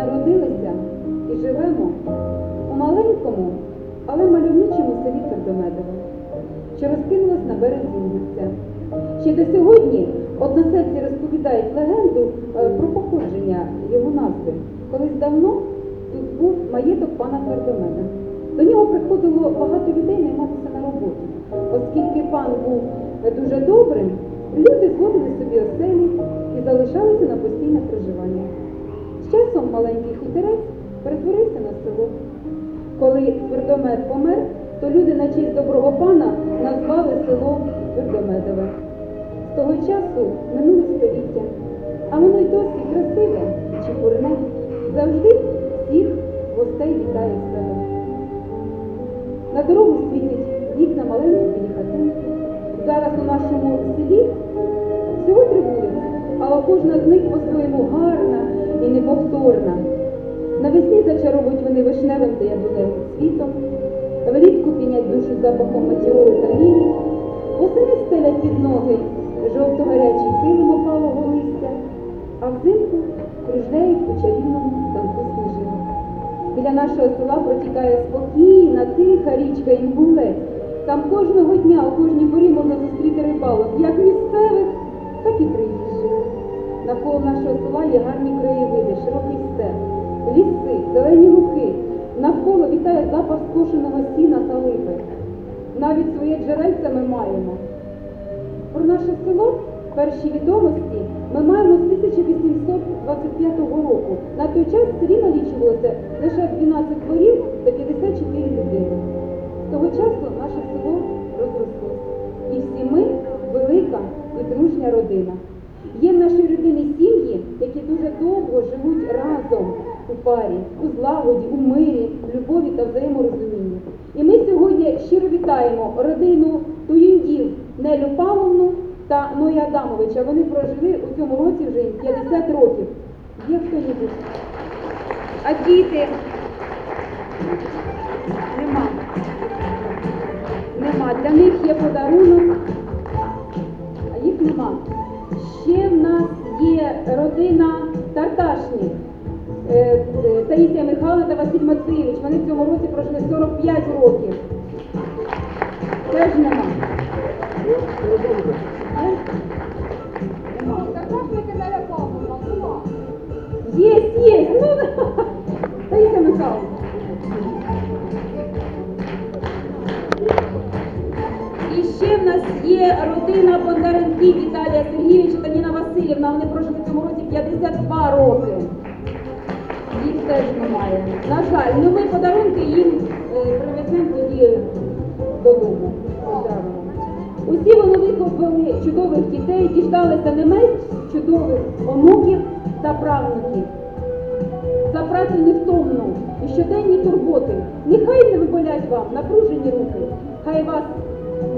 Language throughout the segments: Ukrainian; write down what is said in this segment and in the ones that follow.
народилися і живемо у маленькому, але мальовничому селі Твердомедово, що розкинулось на березі Інгульця. Ще до сьогодні односельці розповідають легенду е, про походження його назви. Колись давно тут був маєток пана Твердомеда. До нього приходило багато людей найматися на роботу. Оскільки пан був е, дуже добрим, люди зводили собі оселі і залишалися на постійне проживання. Часом маленький хутерець перетворився на село. Коли Твердомет помер, то люди на честь доброго пана назвали село Твердомедове. З того часу минуло століття, а воно й досі красиве і чепурне. Завжди всіх гостей вітає себе. На дорогу світять вікна маленької хатинки. Зараз у нашому селі всього три вулиці, але кожна з них по-своєму гарна неповторна. Навесні зачаровують вони вишневим та яблуневим цвітом, влітку пінять душу запахом матіоли та лілій, восени стелять під ноги жовто-гарячий килим опалого листя, а взимку кружляють у чарівному танку сніжинок. Біля нашого села протікає спокійна, тиха річка Інгулець. Там кожного дня у кожній порі можна зустріти рибалок, як місцевих, так і приїжджих. Навколо нашого села є гарні краєвиди, широкий степ, ліси, зелені луки. Навколо вітає запах скошеного сіна та липи. Навіть своє джерельце ми маємо. Про наше село перші відомості ми маємо з 1825 року. На той час селі налічувалося лише 12 дворів та 54 людини. З того часу та Ноя Адамовича. Вони прожили у цьому році вже 50 років. Є хто-небудь? А діти? Нема. Нема. Для них є подарунок, а їх нема. Ще в нас є родина Тарташніх. Е, е, Таїсія Михайловна та Василь Матвійович. Вони в цьому році прожили 45 років. Теж нема. Є, є. Ну, Михайловна. І ще в нас є родина Бондаренків Віталія Сергійовича та Ніна Васильівна. Вони прожили в цьому році 52 роки. Їх теж немає. На жаль, ну ми подарунки їм е, привеземо тоді додому. Усі вони виховали чудових дітей, діждалися не менш чудових онуків та правнуків. За працю невтомну і щоденні турботи. Нехай не виболять вам напружені руки. Хай вас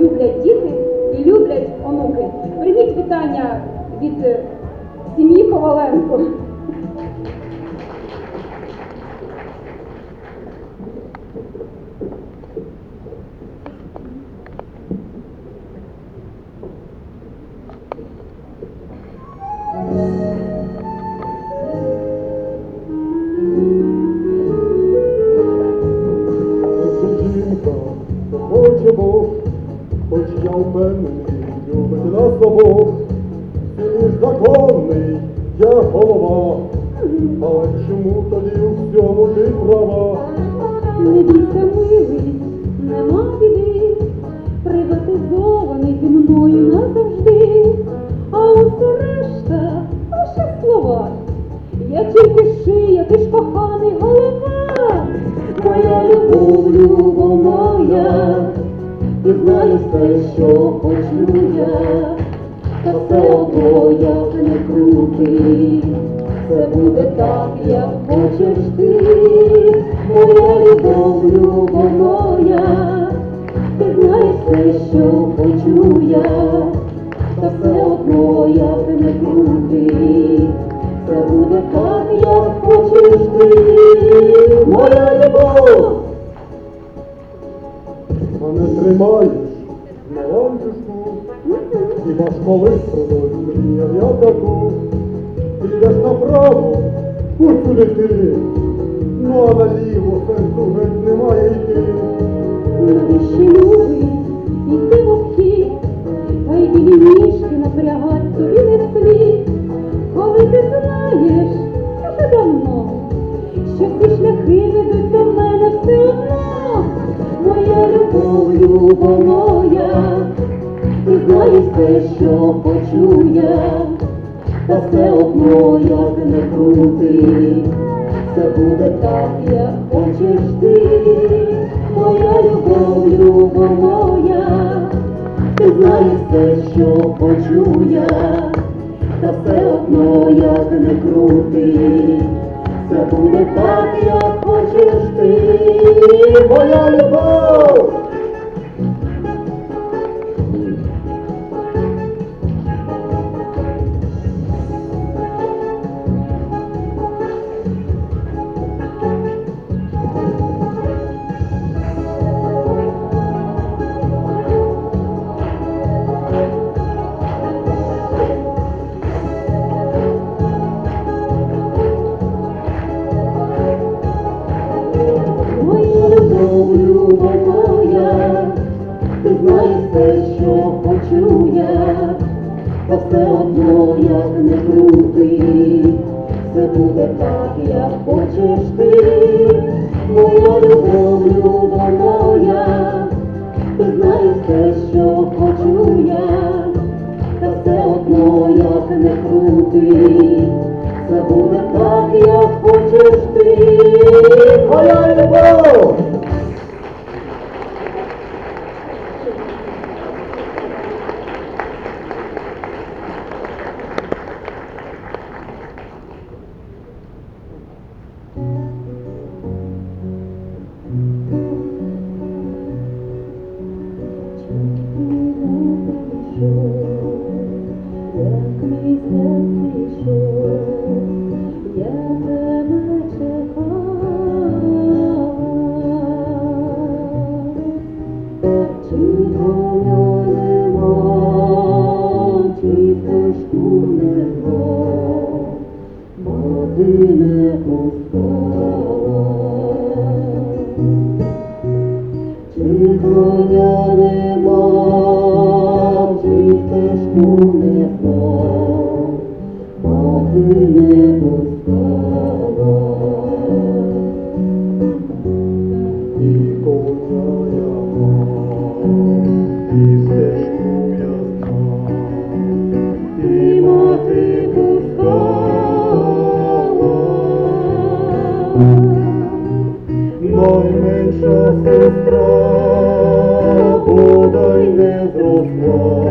люблять діти і люблять онуки. Прийміть вітання від е, сім'ї Коваленко. Права? Не бійся, милий, нема біди, приватизований ти мною назавжди, а усе решта лише слова. Я тільки шия, ти ж коханий голова, моя любов, любов моя, ти знаєш те, що хочу я, та все одно як не крути, це буде так, як хочеш ти, моя любов, любов моя, ти знаєш те, що хочу я, та все одно як не крути, це буде так, як хочеш ти, моя любов. Мене тримаєш на ланцюжку, хіба ж колись про мріяв я таку, підеш направо, Усюди ти, ну а наліво сенсу геть немає йти. Навіщо любить іти в обхід, та й білі ніжки напрягать тобі не слід, коли ти знаєш уже давно, що всі шляхи ведуть до мене все одно, моя любов, любо моя, ти знаєш те, що хочу я, та все одно, як не крути, все буде так, як хочеш ти, моя любов, любов моя, ти знаєш все, що хочу я, та все одно, як не крути, все буде так, як хочеш ти, Моя любов! Буде так, як хочеш ти, мати не пускала. Чи коня нема, чи стежку не знав, мати Tine zrosło,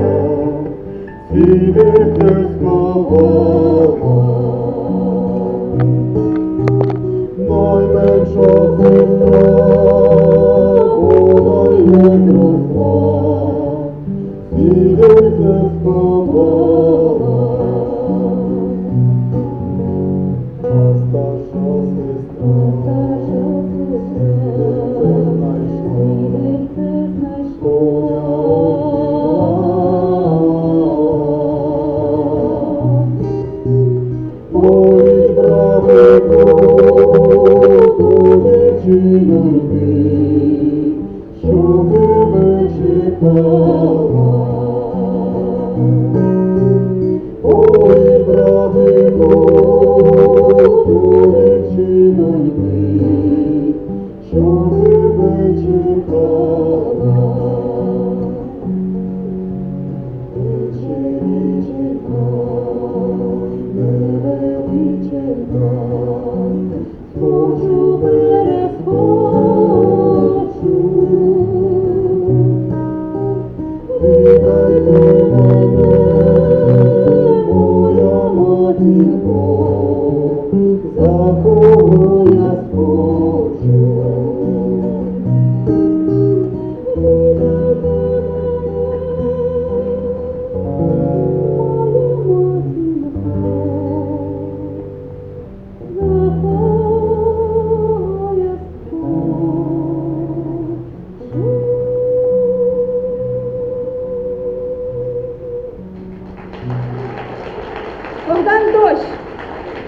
Tine te. brave, brave, brave, brave,